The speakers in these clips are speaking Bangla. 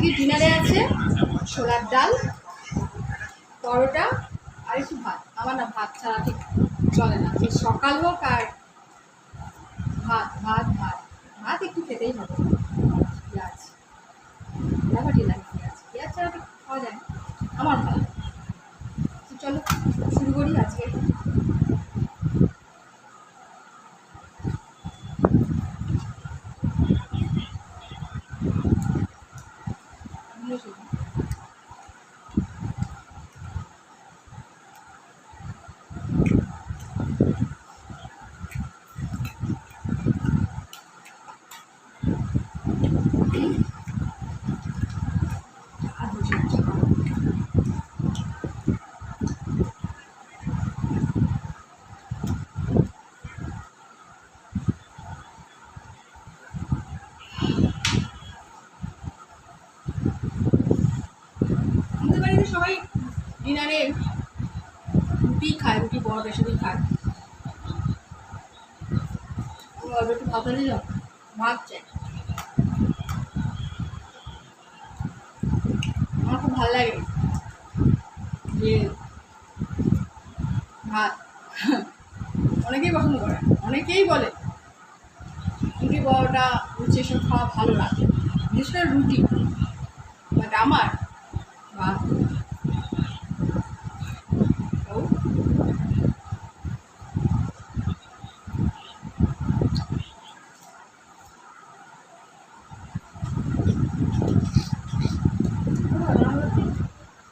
আছে, ছোলার ডাল, পরোটা আর একটু ভাত। আমার না ভাত ছাড়া ঠিক চলে না। সে সকাল হোক আর ভাত ভাত ভাত ভাত একটু খেতেই হবে। পেঁয়াজ ব্যাপারটি লাগে পেঁয়াজ। পেঁয়াজ ছাড়া খাওয়া যায় আমার ভালো। চলো, শুরু করি আজকে আমিও শুরু করি। আর বসে আছি। আমাদের বাড়িতে সবাই ডিনারে রুটি খায়, রুটি বড় বেশি দিন খায় অল্প একটু ভাত দিল ভাত চাই। আমার খুব ভালো লাগে। যে ভাত অনেকেই পছন্দ করে, অনেকেই বলে, রুটি বড়টা লুচি এসব খাওয়া ভালো লাগে বিশেষ করে রুটি। বাট আমার ভাত ও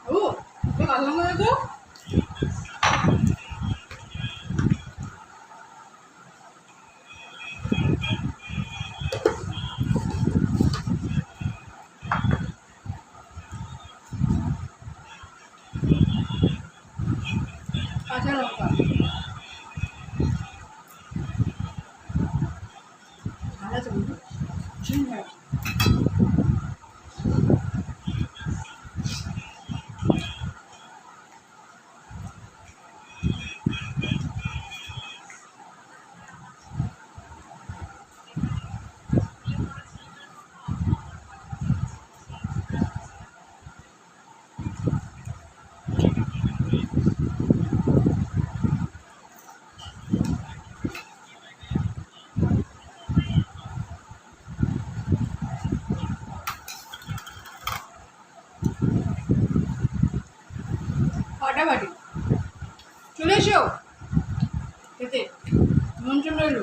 ও তো ভালো লাগে তো কাঁচা লঙ্কা ভালো আছে চলে এসো। খেতে। নিমন্ত্রণ রইল।